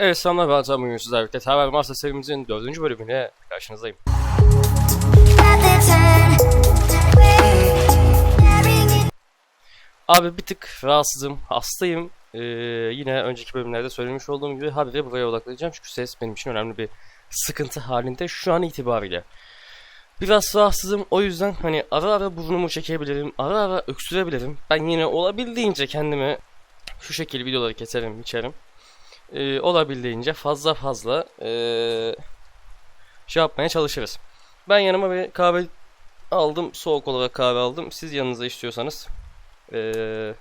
Evet selamlar ben Can bugün sizlerle birlikte Tower Master serimizin 4. bölümüne karşınızdayım. Abi bir tık rahatsızım, hastayım. Ee, yine önceki bölümlerde söylemiş olduğum gibi habire buraya odaklanacağım çünkü ses benim için önemli bir sıkıntı halinde şu an itibariyle. Biraz rahatsızım o yüzden hani ara ara burnumu çekebilirim, ara ara öksürebilirim. Ben yine olabildiğince kendimi şu şekilde videoları keserim, içerim e, olabildiğince fazla fazla e, şey yapmaya çalışırız. Ben yanıma bir kahve aldım. Soğuk olarak kahve aldım. Siz yanınıza istiyorsanız e,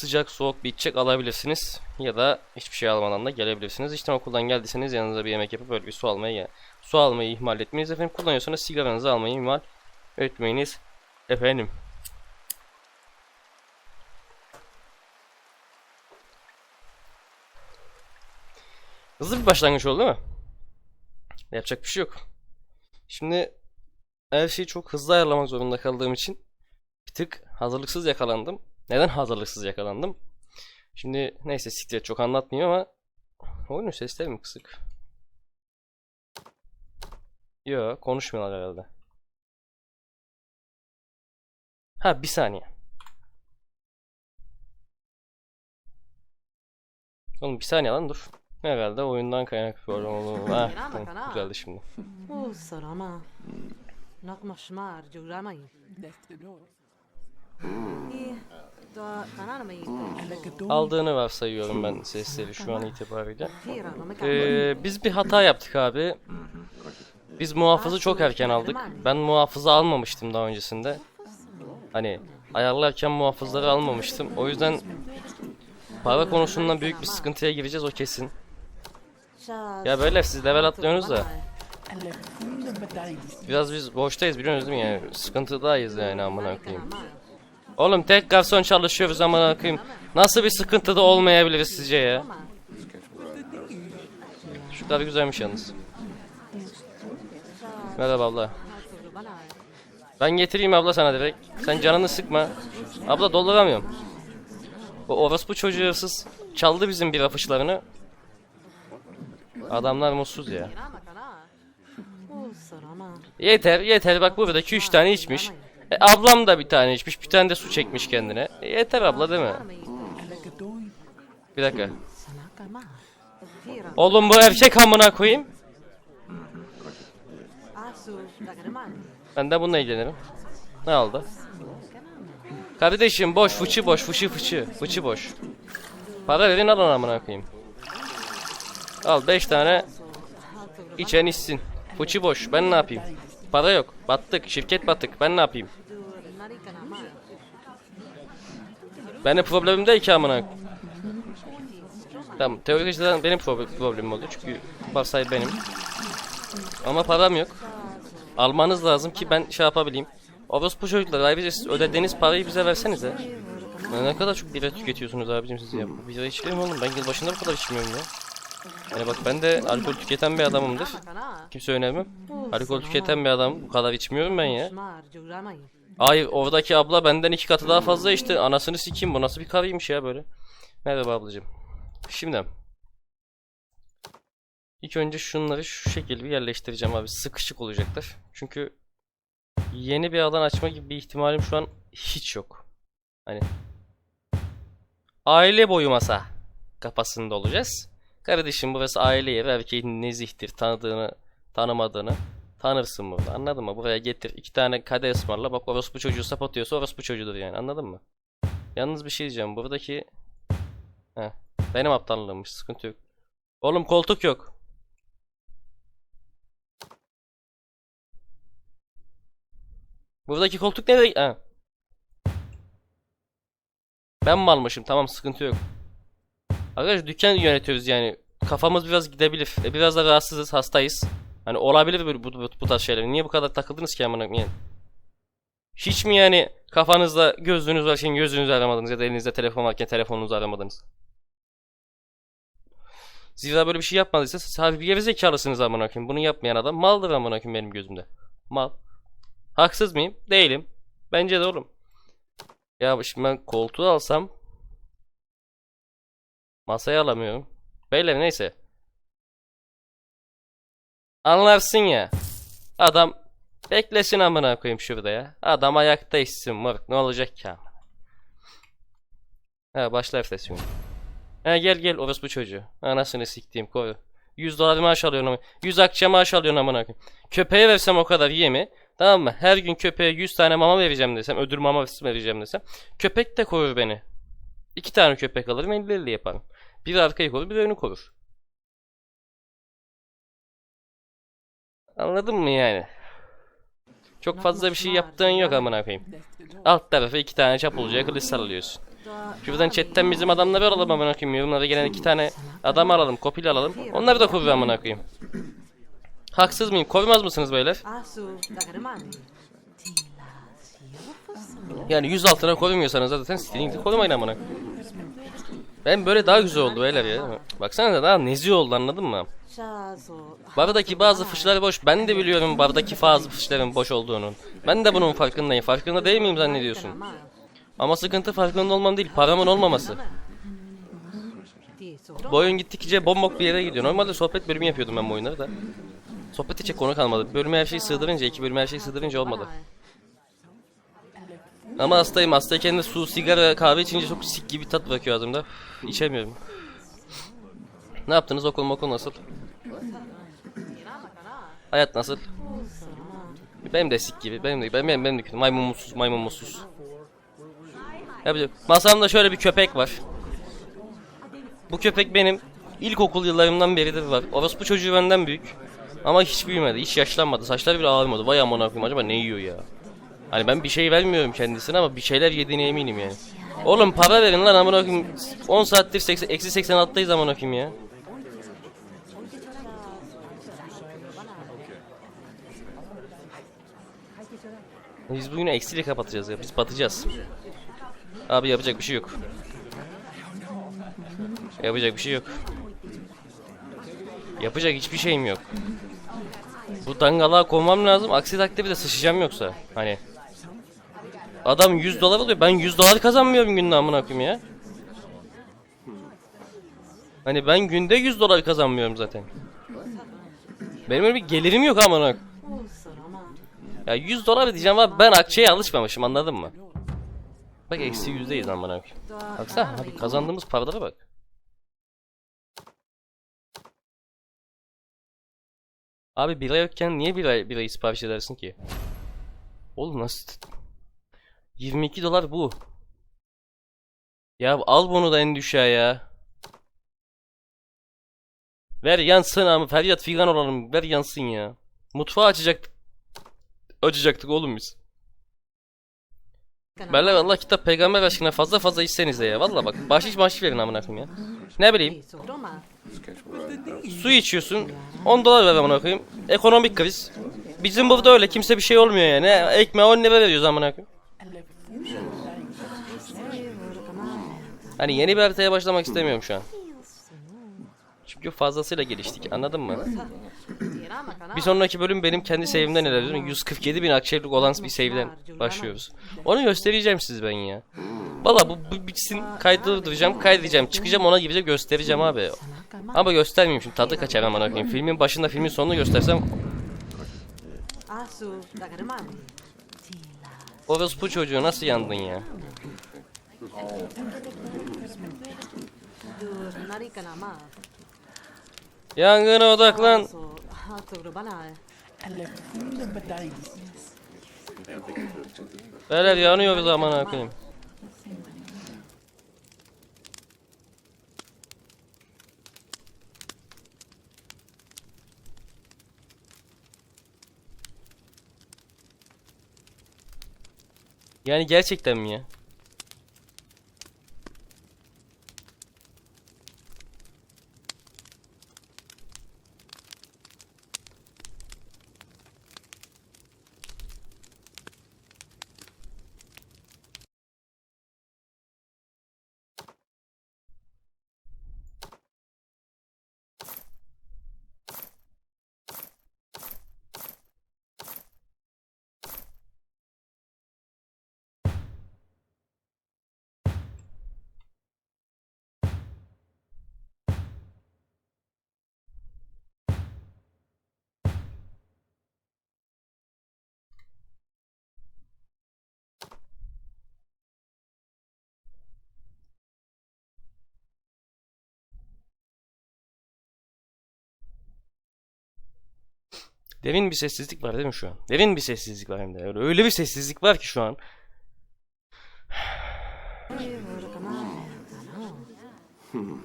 sıcak soğuk bir içecek alabilirsiniz. Ya da hiçbir şey almadan da gelebilirsiniz. İşte okuldan geldiyseniz yanınıza bir yemek yapıp böyle bir su almaya gel. Su almayı ihmal etmeyiniz efendim. Kullanıyorsanız sigaranızı almayı ihmal etmeyiniz efendim. Hızlı bir başlangıç oldu değil mi? Yapacak bir şey yok. Şimdi her şeyi çok hızlı ayarlamak zorunda kaldığım için bir tık hazırlıksız yakalandım. Neden hazırlıksız yakalandım? Şimdi neyse siktir çok anlatmayayım ama oyunun sesleri mi kısık? Yo konuşmuyorlar herhalde. Ha bir saniye. Oğlum bir saniye lan dur. Herhalde oyundan kaynaklı problem oldu. Ha, tamam, güzeldi şimdi. Oh, sarama. Nakma şmar, kananamayı. Aldığını varsayıyorum ben sesleri şu an itibariyle. Ee, biz bir hata yaptık abi. Biz muhafızı çok erken aldık. Ben muhafızı almamıştım daha öncesinde. Hani ayarlarken muhafızları almamıştım. O yüzden para konusundan büyük bir sıkıntıya gireceğiz o kesin. Ya böyle siz level atlıyorsunuz da biraz biz boştayız biliyorsunuz değil mi yani sıkıntıdayız yani amına koyayım. Oğlum tek garson çalışıyoruz amına koyayım. Nasıl bir sıkıntıda olmayabiliriz sizce ya? Şu kadar güzelmiş yalnız. Merhaba abla. Ben getireyim abla sana direkt. Sen canını sıkma. Abla dolduramıyorum. O orospu çocuğu hırsız çaldı bizim bir afışlarını. Adamlar mutsuz ya. Yeter yeter bak burada 2-3 tane içmiş. E, ablam da bir tane içmiş bir tane de su çekmiş kendine. E, yeter abla değil mi? Bir dakika. Oğlum bu erkek amına koyayım. Ben de bununla ilgilenirim. Ne oldu? Kardeşim boş fıçı boş fıçı fıçı fıçı boş. Para verin alın amına koyayım. Al 5 tane içen içsin. Fıçı boş ben ne yapayım? Para yok. Battık şirket battık ben ne yapayım? Benim problemim değil ki amına. Tamam teorik açıdan benim prob- problemim oldu çünkü varsay benim. Ama param yok. Almanız lazım ki ben şey yapabileyim. Orospu çocuklar ayrıca siz ödediğiniz parayı bize versenize. Ya ne kadar çok bira tüketiyorsunuz abicim siz ya. Bira içilir mi oğlum? Ben yılbaşında bu kadar içmiyorum ya. Yani bak ben de alkol tüketen bir adamımdır. Kimse önermem. Alkol tüketen bir adam. Bu kadar içmiyorum ben ya. Hayır oradaki abla benden iki katı daha fazla işte. Anasını sikeyim bu nasıl bir karıymış ya böyle. Merhaba ablacığım. Şimdi. İlk önce şunları şu şekilde bir yerleştireceğim abi. Sıkışık olacaklar. Çünkü yeni bir alan açma gibi bir ihtimalim şu an hiç yok. Hani aile boyu masa kafasında olacağız. Kardeşim burası aile yeri. Erkeğin nezihtir. Tanıdığını, tanımadığını tanırsın burada. Anladın mı? Buraya getir. iki tane kade ısmarla. Bak orospu çocuğu sapatıyorsa orospu çocuğudur yani. Anladın mı? Yalnız bir şey diyeceğim. Buradaki Heh, benim aptallığımmış. Sıkıntı yok. Oğlum koltuk yok. Buradaki koltuk nereye? Ben mi almışım? Tamam sıkıntı yok. Arkadaş dükkan yönetiyoruz yani. Kafamız biraz gidebilir. E, biraz da rahatsızız, hastayız. Hani olabilir böyle bu, bu, bu tarz şeyler. Niye bu kadar takıldınız ki amına koyayım? Hiç mi yani kafanızda gözlüğünüz varken gözlüğünüzü aramadınız ya da elinizde telefon varken telefonunuzu aramadınız? Zira böyle bir şey yapmadıysa siz harbi bir gerizekalısınız amına koyayım. Bunu yapmayan adam maldır amına koyayım benim gözümde. Mal. Haksız mıyım? Değilim. Bence de oğlum. Ya şimdi ben koltuğu alsam Masaya alamıyorum. Beyler neyse. Anlarsın ya. Adam beklesin amına koyayım şurada ya. Adam ayakta içsin moruk. Ne olacak ki amına? Ha başla enflasyon. Ha gel gel orospu çocuğu. Anasını siktiğim koru. 100 dolar maaş alıyorsun ama 100 akçe maaş alıyorsun amına koyayım. Köpeğe versem o kadar yemi. Tamam mı? Her gün köpeğe 100 tane mama vereceğim desem, ödül mama vereceğim desem, köpek de korur beni. İki tane köpek alırım 50 50 yaparım. Biri arkayı korur, biri önü korur. Anladın mı yani? Çok fazla bir şey yaptığın yok amına koyayım. Alt tarafa iki tane çap olacak kılıç sallıyorsun. Şuradan chatten bizim adamları alalım amına koyayım. Yorumlara gelen iki tane adam alalım, kopil alalım. Onları da korur amına koyayım. Haksız mıyım? Korumaz mısınız beyler? Yani 100 altına korumuyorsanız zaten Stiling'de korumayın amına. Ben böyle daha güzel oldu beyler ya. Baksana da daha nezih oldu anladın mı? Bardaki bazı fışlar boş. Ben de biliyorum bardaki bazı fışların boş olduğunu. Ben de bunun farkındayım. Farkında değil miyim zannediyorsun? Ama sıkıntı farkında olmam değil, paramın olmaması. Bu oyun gittikçe bombok bir yere gidiyor. Normalde sohbet bölümü yapıyordum ben bu oyunları da. Sohbet için konu kalmadı. Bölüme her şeyi sığdırınca, iki bölüme her şeyi sığdırınca olmadı. Ama hastayım. Hastayken de su, sigara, kahve içince çok sik gibi tat bırakıyor ağzımda. İçemiyorum. Ne yaptınız? Okul okul nasıl? Hayat nasıl? Benim de sik gibi. Benim de, benim, benim, benim de kötü. Maymun mutsuz, maymun mutsuz. Masamda şöyle bir köpek var. Bu köpek benim ilkokul yıllarımdan beridir var. Orospu çocuğu benden büyük. Ama hiç büyümedi, hiç yaşlanmadı. Saçları bile ağarmadı. Vay amına koyayım acaba ne yiyor ya? Hani ben bir şey vermiyorum kendisine ama bir şeyler yediğine eminim yani. Oğlum para verin lan amına koyayım. 10 saattir 80, eksi 86'dayız amına koyayım ya. Biz bugün eksiyle kapatacağız ya. Biz batacağız. Abi yapacak bir şey yok. Yapacak bir şey yok. Yapacak hiçbir şeyim yok. Bu dangalığa konmam lazım. Aksi takdirde sıçacağım yoksa. Hani. Adam 100 dolar alıyor. Ben 100 dolar kazanmıyorum günde amına koyayım ya. Hani ben günde 100 dolar kazanmıyorum zaten. Benim öyle bir gelirim yok amına koyayım. Ya 100 dolar diyeceğim ama ben akçeye alışmamışım anladın mı? Bak eksi yüzdeyiz amına koyayım. Baksana abi kazandığımız paralara bak. Abi bira yokken niye bira, birayı sipariş edersin ki? Oğlum nasıl? 22 dolar bu. Ya al bunu da en düşüğe ya. Ver yansın ama feryat figan olalım. Ver yansın ya. Mutfağı açacaktık. Açacaktık oğlum biz. Benle Allah kitap peygamber aşkına fazla fazla içsenize ya. Valla bak bahşiş bahşiş verin amına koyayım ya. Ne bileyim. Su içiyorsun. 10 dolar ver amına koyayım. Ekonomik kriz. Bizim burada öyle kimse bir şey olmuyor yani. Ekmeğe 10 lira veriyoruz amına koyayım. Hani yeni bir haritaya başlamak istemiyorum şu an. Çünkü fazlasıyla geliştik anladın mı? Bir sonraki bölüm benim kendi save'imden ilerliyorum. 147 bin akçelik olan bir save'den başlıyoruz. Onu göstereceğim siz ben ya. Valla bu, bu bitsin kaydıracağım kaydedeceğim çıkacağım ona gireceğim göstereceğim abi. Ama göstermeyeyim şimdi tadı kaçar amına koyayım. Filmin başında filmin sonunu göstersem Germania. Orospu çocuğu nasıl yandın ya? Yangına odaklan. Asu hatu rubana. Beyler yanıyoruz Yani gerçekten mi ya? Derin bir sessizlik var değil mi şu an? Derin bir sessizlik var hem de. Öyle bir sessizlik var ki şu an. Hmm.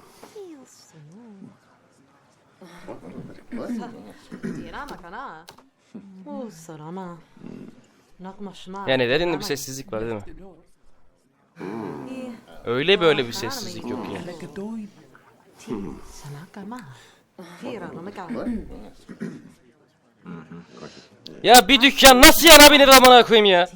Yani derin bir sessizlik var değil mi? Öyle böyle bir sessizlik yok. Yani. Hmm. Ya bir dükkan nasıl yanabilir amına koyayım ya?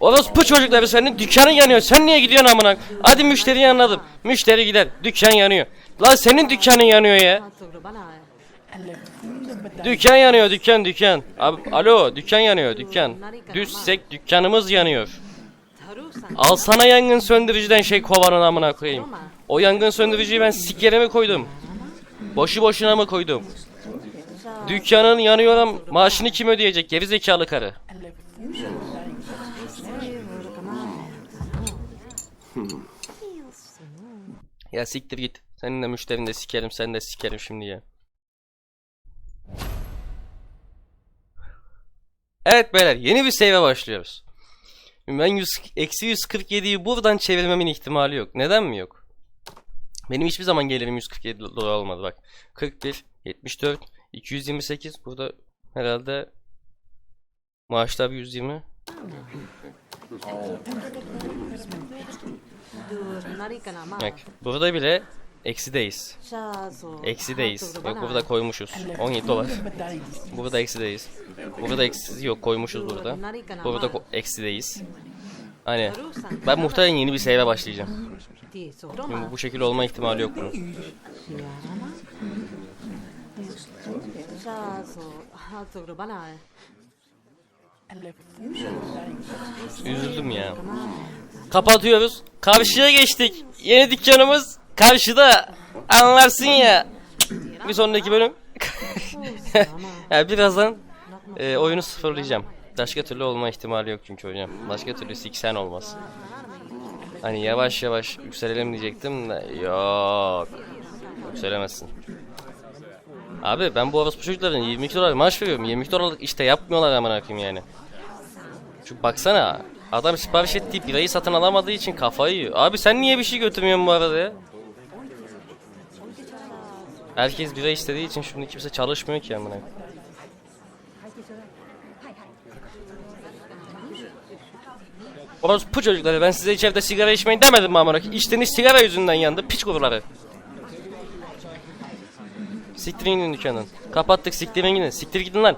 Orospu çocukları senin dükkanın yanıyor. Sen niye gidiyorsun amına? Hadi müşteriyi anladım. Müşteri gider. Dükkan yanıyor. Lan senin dükkanın yanıyor ya. Dükkan yanıyor dükkan dükkan. Abi, alo dükkan yanıyor dükkan. Düşsek dükkanımız yanıyor. Al sana yangın söndürücüden şey kovanın amına koyayım. O yangın söndürücüyü ben sikere mi koydum? Boşu boşuna mı koydum? Dükkanın yanıyor maaşını kim ödeyecek geri zekalı karı? Ya siktir git. Senin de müşterin de sikerim sen de sikerim şimdi ya. Evet beyler yeni bir save başlıyoruz. Ben 100, eksi 147'yi buradan çevirmemin ihtimali yok. Neden mi yok? Benim hiçbir zaman gelirim 147 dolar olmadı bak. 41, 74, 228 burada herhalde maaşlar bir 120. Bak burada bile eksideyiz. Eksideyiz. Yok burada koymuşuz. 17 dolar. Burada eksideyiz. Burada eksi yok koymuşuz burada. Burada ko- eksideyiz. Hani ben muhtemelen yeni bir seyre başlayacağım. Şimdi bu şekilde olma ihtimali yok bunun. Üzüldüm ya. Kapatıyoruz. Karşıya geçtik. Yeni dükkanımız karşıda. Anlarsın ya. Bir sonraki bölüm. yani birazdan e, oyunu sıfırlayacağım. Başka türlü olma ihtimali yok çünkü hocam. Başka türlü 80 olmaz. Hani yavaş yavaş yükselelim diyecektim de yok. Yükselemezsin. Abi ben bu orospu çocukların 22 dolar maaş veriyorum. 22 dolarlık işte yapmıyorlar hemen koyayım yani. Çünkü baksana adam sipariş ettiği birayı satın alamadığı için kafayı yiyor. Abi sen niye bir şey götürmüyorsun bu arada ya? Herkes bira istediği için şimdi kimse çalışmıyor ki amına. Orospu çocukları ben size içeride sigara içmeyin demedim mi amına? İçtiğiniz sigara yüzünden yandı piç kuruları. Siktirin gidin dükkandan. Kapattık siktirin gidin. Siktir gidin lan.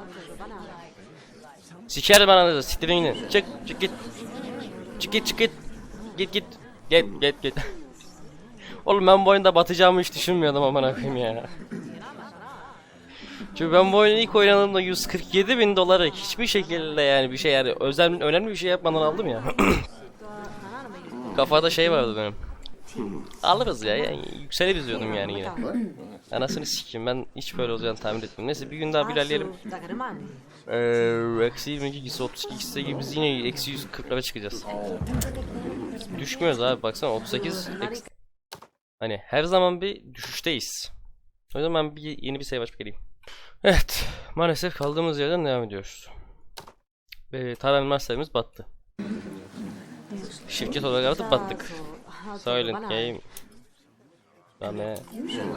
Sikerim ananızı siktirin gidin. Çık çık git. Çık git çık git. Git git. Git git git. Oğlum ben bu oyunda batacağımı hiç düşünmüyordum amına koyayım ya. Çünkü ben bu oyunu ilk oynadığımda 147 bin doları hiçbir şekilde yani bir şey yani özel önemli bir şey yapmadan aldım ya. Kafada şey vardı benim. Alırız ya yani yükseliriz diyordum yani yine. Anasını sikeyim ben hiç böyle olacağını tahmin etmiyorum. Neyse bir gün daha bir ilerleyelim. Eee eksi 22 gitse 32 gitse gibi biz yine eksi 140'lara çıkacağız. Düşmüyoruz abi baksana 38 eksi- Hani her zaman bir düşüşteyiz. O yüzden ben bir yeni bir sayı açıp geleyim. Evet maalesef kaldığımız yerden devam ediyoruz. Ve Taren Master'imiz battı. Şirket olarak artık battık. Silent Game. Rame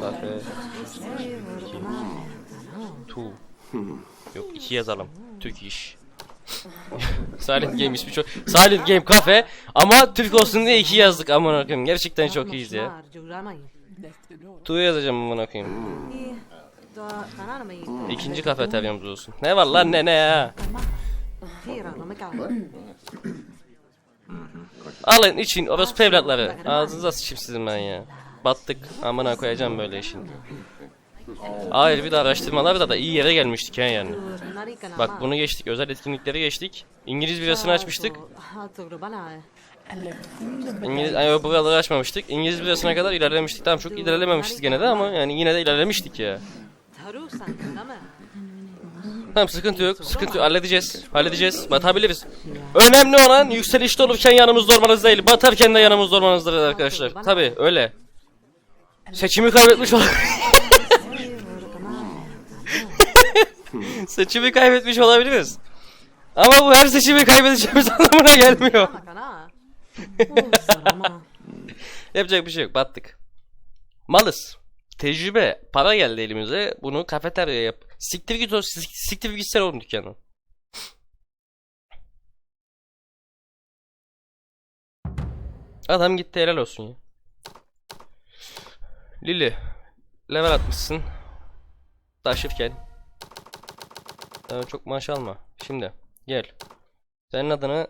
Cafe Tu Yok iki yazalım. Türk iş. Silent Game ismi çok Silent Game Cafe ama Türk olsun diye iki yazdık aman koyayım. Gerçekten çok iyiyiz ya. Tu yazacağım aman koyayım İkinci kafeteryamız olsun. Ne var lan ne ne ya? Alın için orospu evlatları. Ağzınıza sıçayım sizin ben ya. Battık. Amına koyacağım böyle işin. Hayır bir de araştırmalarda da iyi yere gelmiştik ha yani. Bak bunu geçtik. Özel etkinlikleri geçtik. İngiliz birasını açmıştık. İngiliz, ay, buraları açmamıştık. İngiliz birasına kadar ilerlemiştik. Tamam çok ilerlememişiz gene de ama yani yine de ilerlemiştik ya Tamam sıkıntı yok sıkıntı yok halledeceğiz Halledeceğiz batabiliriz Önemli olan yükselişte olurken yanımızda olmanız değil Batarken de yanımızda olmanızdır arkadaşlar Tabi öyle Seçimi kaybetmiş olan seçimi kaybetmiş olabiliriz. Ama bu her seçimi kaybedeceğimiz anlamına gelmiyor. Yapacak bir şey yok. Battık. Malız. Tecrübe. Para geldi elimize. Bunu kafeterya yap. Siktir git o. sik- Siktir gitsene oğlum dükkanı. Adam gitti helal olsun ya. Lili. Level atmışsın. Taşırken. Ee, çok maaş alma. Şimdi gel. Senin adını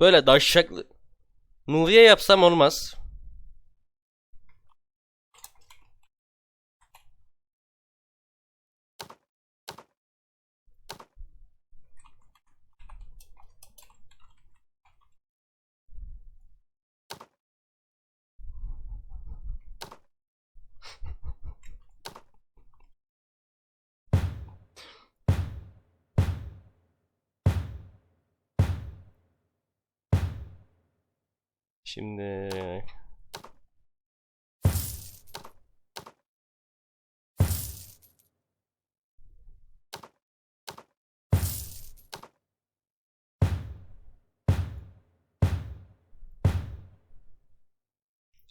böyle daşşaklı Nuriye yapsam olmaz.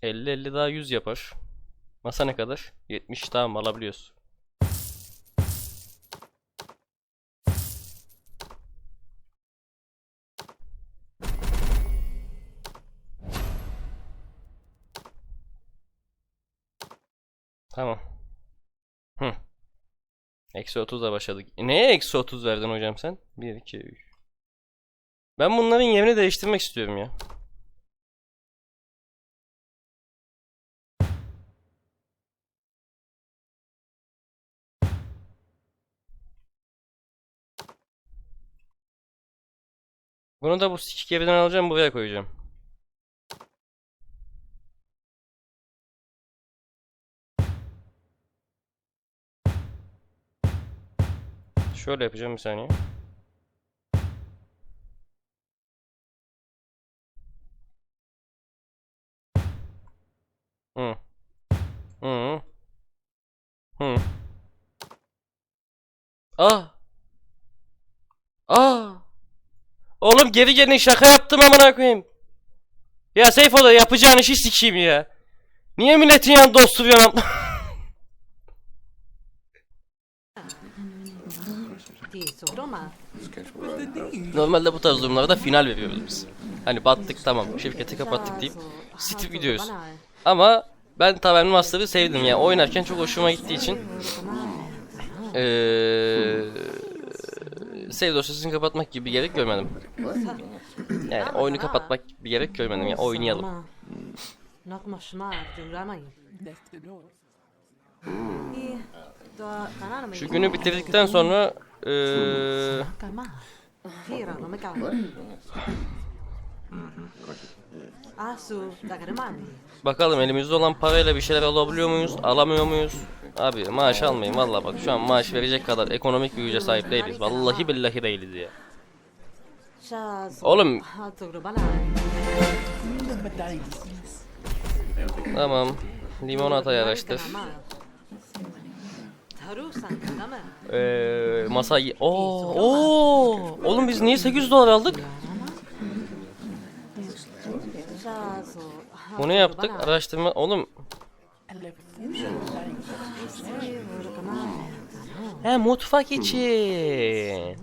50-50 daha 100 yapar. Masa ne kadar? 70 tamam alabiliyoruz. Tamam. Hı. Eksi 30'a başladık. E, neye eksi 30 verdin hocam sen? 1, 2, 3. Ben bunların yerini değiştirmek istiyorum ya. Bunu da bu sikik evinden alacağım buraya koyacağım. Şöyle yapacağım bir saniye. Hı. Hı. Hı. Ah. Oğlum geri gelin şaka yaptım amına koyayım. Ya Seyfo'da yapacağın işi sikeyim ya. Niye milletin yanında osuruyorsun am-. Normalde bu tarz durumlarda final veriyoruz biz. Hani battık tamam şirketi kapattık deyip siktir gidiyoruz. Ama ben Tavern Master'ı sevdim ya. Oynarken çok hoşuma gittiği için eee save dosyasını kapatmak gibi bir gerek görmedim. Yani oyunu kapatmak gibi bir gerek görmedim ya. Oynayalım. Şu günü bitirdikten sonra garmani. bakalım elimizde olan parayla bir şeyler alabiliyor muyuz? Alamıyor muyuz? Abi maaş almayın valla bak şu an maaş verecek kadar ekonomik bir güce sahip değiliz. Vallahi billahi değiliz ya. Oğlum tamam. Limonatayı araştır. Eee masayı... Oo, oo. Oğlum biz niye 800 dolar aldık? Bunu yaptık. Araştırma... Oğlum... He mutfak için.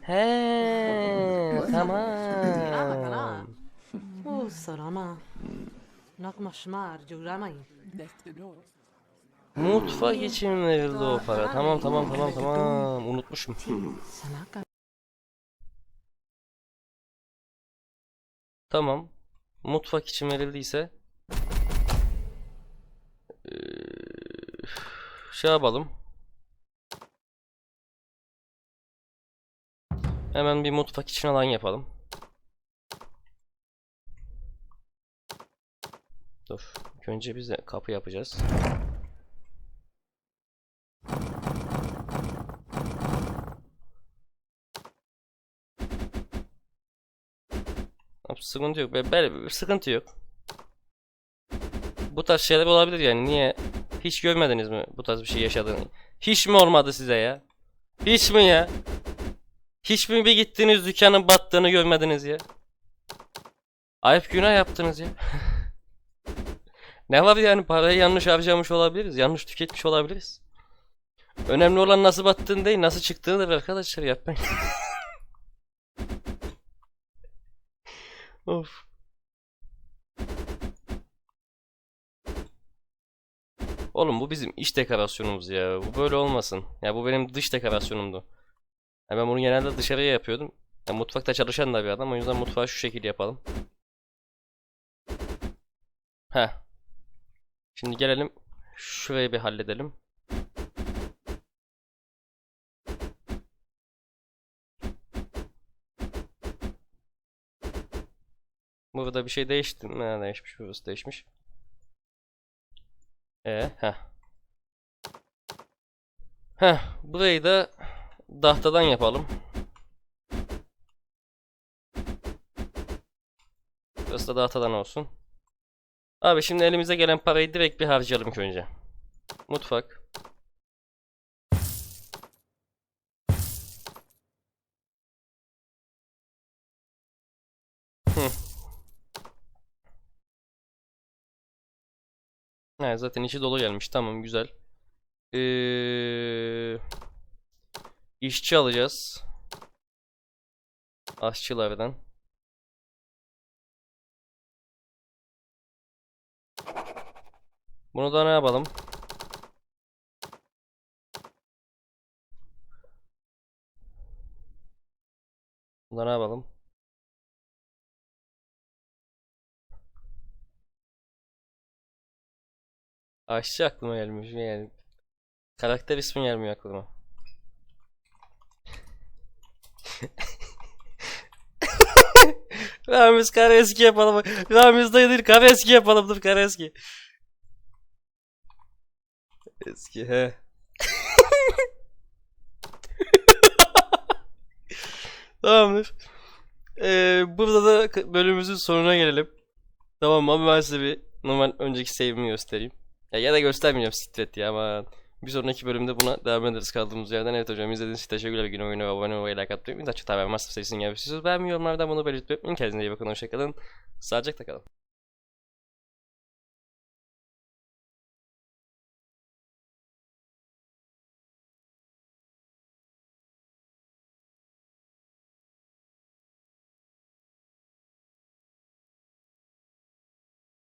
He tamam. Oh sarama. Nakmaşma duramayın. Mutfak için verildi o para. Tamam tamam tamam tamam. Unutmuşum. Tamam. Mutfak için verildiyse şey yapalım. Hemen bir mutfak için alan yapalım. Dur. Önce biz de kapı yapacağız. Sıkıntı yok. Be- Böyle sıkıntı yok. Bu tarz şeyler olabilir yani. Niye hiç görmediniz mi bu tarz bir şey yaşadığını? Hiç mi olmadı size ya? Hiç mi ya? Hiç mi bir gittiniz dükkanın battığını görmediniz ya? Ayıp günah yaptınız ya. ne var yani parayı yanlış harcamış olabiliriz. Yanlış tüketmiş olabiliriz. Önemli olan nasıl battığın değil nasıl çıktığıdır arkadaşlar yapmayın. of. Oğlum bu bizim iç dekorasyonumuz ya. Bu böyle olmasın. Ya bu benim dış dekorasyonumdu. Ya ben bunu genelde dışarıya yapıyordum. Ya mutfakta çalışan da bir adam. O yüzden mutfağı şu şekilde yapalım. Heh. Şimdi gelelim. Şurayı bir halledelim. Burada bir şey değişti mi? Ha, değişmiş. Burası değişmiş. E, heh. Heh, burayı da tahtadan yapalım. Burası da tahtadan olsun. Abi şimdi elimize gelen parayı direkt bir harcayalım ilk önce. Mutfak. He, zaten içi dolu gelmiş. Tamam güzel. Ee, işçi alacağız. Aşçılardan. Bunu da ne yapalım? Da ne yapalım? Aşçı aklıma gelmiş yani. Karakter ismi gelmiyor aklıma. Ramiz Kareski yapalım. Ramiz dayı değil Kareski yapalım dur Kareski. Eski he. Tamamdır. Ee, burada da bölümümüzün sonuna gelelim. Tamam ama ben size bir normal önceki save'imi göstereyim. Ya, ya da göstermeyeceğim Stret ya ama bir sonraki bölümde buna devam ederiz kaldığımız yerden. Evet hocam izlediğiniz için teşekkürler. Güne oyuna abone olmayı, like atmayı unutmayın. Çok haber varsa serisinin gelmesi. Siz beğenmiyor yorumlarda bunu belirtmeyi. Kendinize iyi bakın. Hoşçakalın. Sağlıcakla kalın.